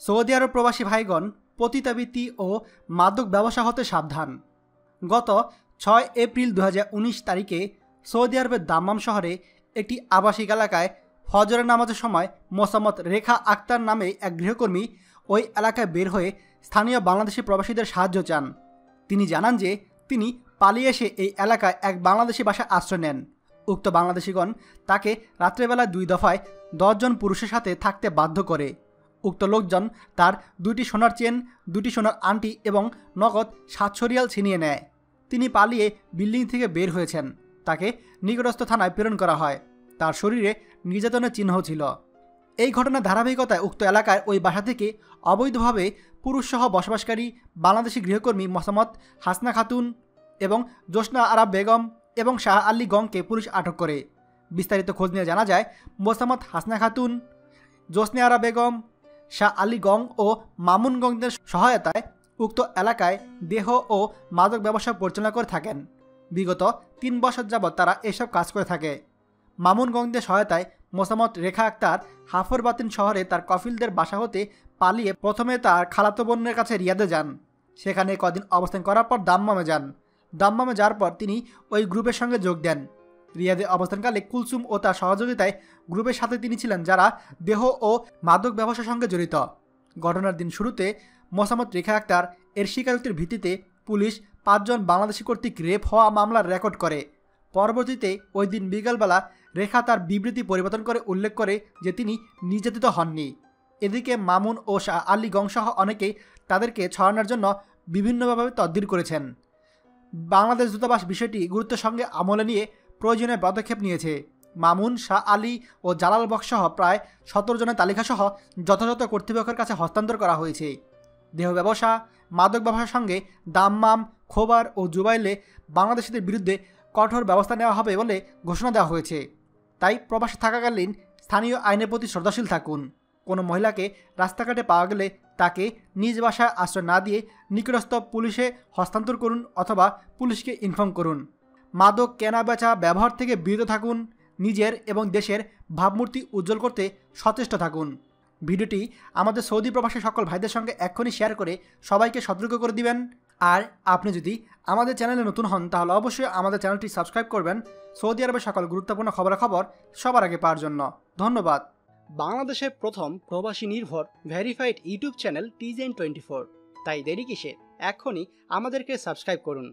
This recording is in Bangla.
সৌদি আরব প্রবাসী ভাইগণ, পতিতাবৃত্তি ও মাদক ব্যবসা হতে সাবধান। গত ছয় এপ্রিল দু হাজার উনিশ তারিখে সৌদি আরবের দাম্মাম শহরে একটি আবাসিক এলাকায় ফজরের নামাজের সময় মোসাম্মদ রেখা আক্তার নামে এক গৃহকর্মী ওই এলাকায় বের হয়ে স্থানীয় বাংলাদেশি প্রবাসীদের সাহায্য চান। তিনি জানান যে তিনি পালিয়ে এসে এই এলাকায় এক বাংলাদেশি বাসায় আশ্রয় নেন। উক্ত বাংলাদেশিগণ তাকে রাত্রেবেলা দুই দফায় দশজন পুরুষের সাথে থাকতে বাধ্য করে। উক্ত লোকজন তার দুটি সোনার চেন দুটি সোনার আংটি এবং নগদ সাতশো রিয়াল ছিনিয়ে নেয়। তিনি পালিয়ে বিল্ডিং থেকে বের হয়েছেন। তাকে নিকটস্থ থানায় প্রেরণ করা হয়। তার শরীরে নির্যাতনের চিহ্ন ছিল। এই ঘটনার ধারাবাহিকতায় উক্ত এলাকায় ওই বাসা থেকে অবৈধভাবে পুরুষসহ বসবাসকারী বাংলাদেশি গৃহকর্মী মোসাম্মদ হাসনা খাতুন এবং জোসনা আরাব বেগম এবং শাহ আলী গংকে পুলিশ আটক করে। বিস্তারিত খোঁজ নিয়ে জানা যায় মোসাম্মদ হাসনা খাতুন জোসনে আরা বেগম শাহ আলী গং ও মামুন গংদের সহায়তায় উক্ত এলাকায় দেহ ও মাদক ব্যবসা পরিচালনা করে থাকেন। বিগত তিন বছর যাবৎ তারা এসব কাজ করে থাকে। মামুন গংদের সহায়তায় মোসাম্মদ রেখা আক্তার হাফরবাতিন শহরে তার কফিলদের বাসা হতে পালিয়ে প্রথমে তার খালাতো বোনের কাছে রিয়াদে যান। সেখানে কদিন অবস্থান করার পর দাম্মামে যান। দাম্মামে যাওয়ার পর তিনি ওই গ্রুপের সঙ্গে যোগ দেন। রিয়াদে অবস্থানকালে কুলসুম ও তার সহযোগিতায় গ্রুপের সাথে তিনি ছিলেন, যারা দেহ ও মাদক ব্যবসার সঙ্গে জড়িত। ঘটনার দিন শুরুতে মোসাম্মদ রেখা আক্তার এর স্বীকারোক্তির ভিত্তিতে পুলিশ পাঁচজন বাংলাদেশি কর্তৃক রেপ হওয়া মামলার রেকর্ড করে। পরবর্তীতে ওই দিন বিকালবেলা রেখা তার বিবৃতি পরিবর্তন করে উল্লেখ করে যে তিনি নির্যাতিত হননি। এদিকে মামুন ও শাহ আলী গংসহ অনেকেই তাদেরকে ছড়ানোর জন্য বিভিন্নভাবে তদ্বির করেছেন। বাংলাদেশ দূতাবাস বিষয়টি গুরুত্বের সঙ্গে আমলে নিয়ে প্রয়োজনীয় পদক্ষেপ নিয়েছে। মামুন, শাহ আলী ও জালাল বক্সসহ প্রায় সতেরো জনের তালিকাসহ যথাযথ কর্তৃপক্ষের কাছে হস্তান্তর করা হয়েছে। দেহ ব্যবসা, মাদক ব্যবসার সঙ্গে দাম্মাম, খোবার ও জুবাইলে বাংলাদেশিদের বিরুদ্ধে কঠোর ব্যবস্থা নেওয়া হবে বলে ঘোষণা দেওয়া হয়েছে। তাই প্রবাসে থাকাকালীন স্থানীয় আইনের প্রতি শ্রদ্ধাশীল থাকুন। কোনো মহিলাকে রাস্তাঘাটে পাওয়া গেলে তাকে নিজ বাসায় আশ্রয় না দিয়ে নিকটস্থ পুলিশে হস্তান্তর করুন অথবা পুলিশকে ইনফর্ম করুন। মাদক কেনা বেচা ব্যবহার থেকে বিরত থাকুন, নিজের এবং দেশের ভাবমূর্তি উজ্জ্বল করতে সচেষ্ট থাকুন। ভিডিওটি আমাদের সৌদি প্রবাসী সকল ভাইদের সঙ্গে এক্ষুনি শেয়ার করে সবাইকে সতর্ক করে দিবেন। আর আপনি যদি আমাদের চ্যানেলে নতুন হন, তাহলে অবশ্যই আমাদের চ্যানেলটি সাবস্ক্রাইব করবেন। সৌদি আরবের সকল গুরুত্বপূর্ণ খবরাখবর সবার আগে পাওয়ার জন্য। ধন্যবাদ। বাংলাদেশের প্রথম প্রবাসী নির্ভর ভেরিফাইড ইউটিউব চ্যানেল টিজেন টোয়েন্টি ফোর। তাই দেরি কিসে? এখনই আমাদেরকে সাবস্ক্রাইব করুন।